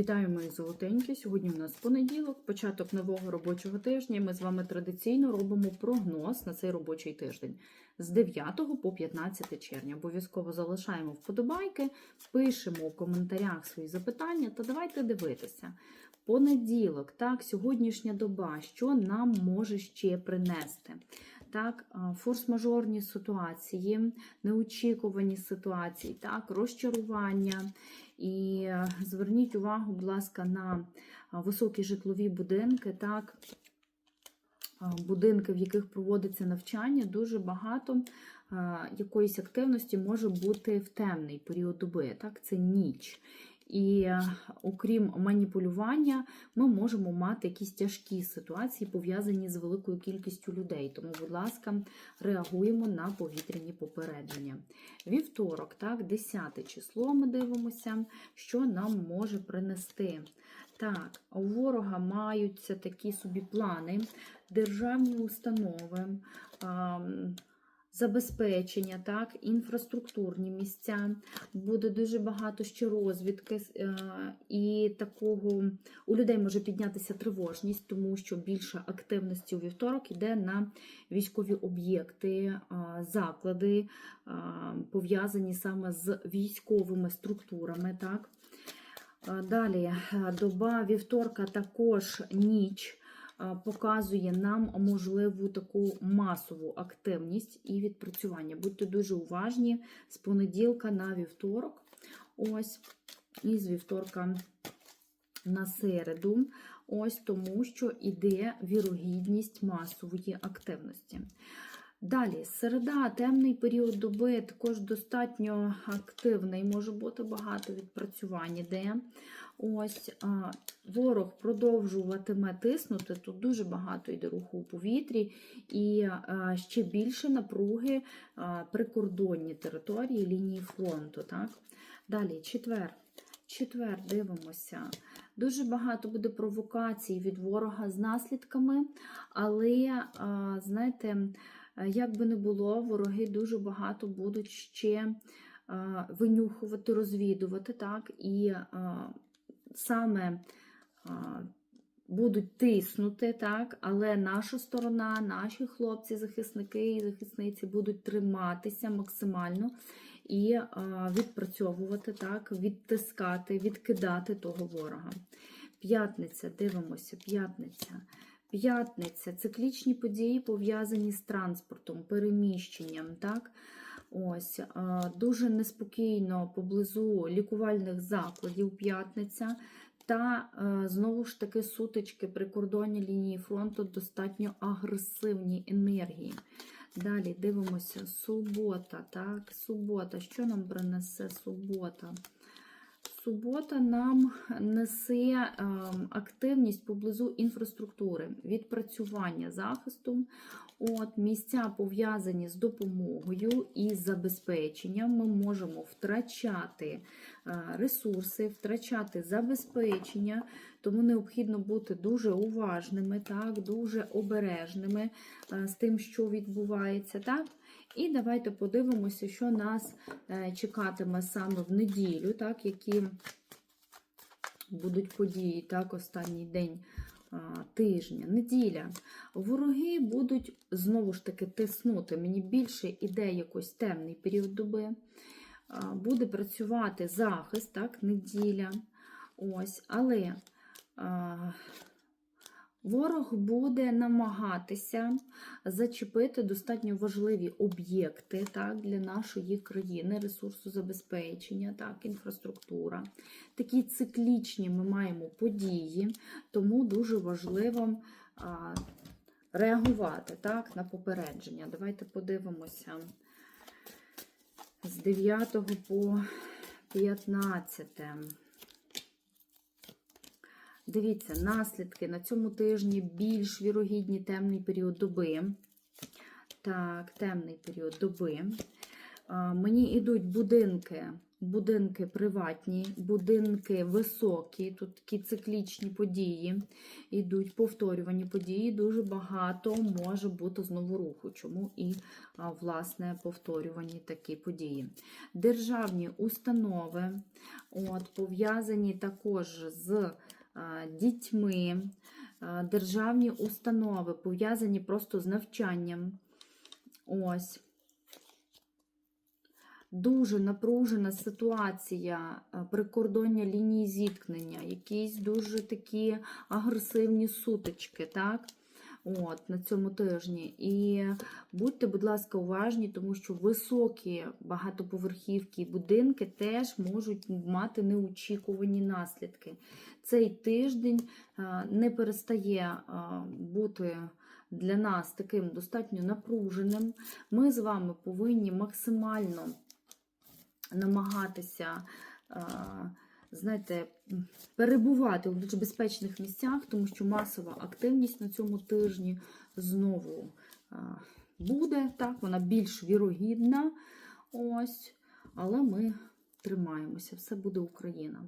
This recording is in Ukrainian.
Вітаю, мої золотенькі. Сьогодні у нас понеділок, початок нового робочого тижня. Ми з вами традиційно робимо прогноз на цей робочий тиждень з 9 по 15 червня. Обов'язково залишаємо вподобайки, пишемо у коментарях свої запитання та давайте дивитися. Понеділок, так, сьогоднішня доба, що нам може ще принести? Так, форс-мажорні ситуації, неочікувані ситуації, так, розчарування. І е, зверніть увагу, будь ласка, на високі житлові будинки, так, будинки, в яких проводиться навчання, дуже багато якоїсь активності може бути в темний період доби, так, це ніч. І е, окрім маніпулювання, ми можемо мати якісь тяжкі ситуації, пов'язані з великою кількістю людей. Тому, будь ласка, реагуємо на повітряні попередження. Вівторок, так, 10 число ми дивимося, що нам може принести. Так, у ворога маються такі собі плани, державні установи. Забезпечення, так, інфраструктурні місця, буде дуже багато ще розвідки, е, і такого у людей може піднятися тривожність, тому що більше активності у вівторок йде на військові об'єкти, а, заклади, а, пов'язані саме з військовими структурами. Так. Далі е, доба вівторка також ніч показує нам можливу таку масову активність і відпрацювання. Будьте дуже уважні з понеділка на вівторок. Ось, і з вівторка на середу. Ось тому, що іде вірогідність масової активності. Далі, середа, темний період доби, також достатньо активний, може бути багато відпрацювань іде. Ось ворог продовжуватиме тиснути. Тут дуже багато йде руху у повітрі, і ще більше напруги прикордонні території лінії фронту. Так? Далі, четвер. Четвер, дивимося. Дуже багато буде провокацій від ворога з наслідками, але, знаєте, як би не було, вороги дуже багато будуть ще винюхувати, розвідувати, так, і саме будуть тиснути, так, але наша сторона, наші хлопці, захисники і захисниці будуть триматися максимально і відпрацьовувати, так, відтискати, відкидати того ворога. П'ятниця, дивимося, п'ятниця. П'ятниця циклічні події пов'язані з транспортом, переміщенням. так? Ось, Дуже неспокійно поблизу лікувальних закладів п'ятниця. Та е, знову ж таки сутички при кордоні лінії фронту достатньо агресивні енергії. Далі дивимося, субота. так, Субота. Що нам принесе субота? Субота нам несе ем, активність поблизу інфраструктури, відпрацювання захисту, от, місця пов'язані з допомогою і забезпеченням. Ми можемо втрачати е, ресурси, втрачати забезпечення, тому необхідно бути дуже уважними, так, дуже обережними е, з тим, що відбувається. так. І давайте подивимося, що нас е, чекатиме саме в неділю, так, які будуть події, так, останній день тижня, неділя. Вороги будуть знову ж таки тиснути. Мені більше іде якийсь темний період доби. Буде працювати захист, так, неділя. Ось, але. Ворог буде намагатися зачепити достатньо важливі об'єкти так, для нашої країни, ресурсозабезпечення, так, інфраструктура. Такі циклічні ми маємо події, тому дуже важливо а, реагувати так, на попередження. Давайте подивимося з 9 по 15. Дивіться, наслідки на цьому тижні більш вірогідні темний період доби. Так, темний період доби. Мені йдуть будинки будинки приватні, будинки високі, тут такі циклічні події йдуть, повторювані події. Дуже багато може бути знову руху. Чому і власне повторювані такі події. Державні установи, от, пов'язані також з дітьми, державні установи пов'язані просто з навчанням. Ось. Дуже напружена ситуація прикордоння лінії зіткнення, якісь дуже такі агресивні сутички, так? От, на цьому тижні. І будьте, будь ласка, уважні, тому що високі багатоповерхівки будинки теж можуть мати неочікувані наслідки. Цей тиждень е, не перестає е, бути для нас таким достатньо напруженим. Ми з вами повинні максимально намагатися. Знаєте, перебувати у більш безпечних місцях, тому що масова активність на цьому тижні знову буде. Так, вона більш вірогідна. Ось, але ми тримаємося. Все буде Україна.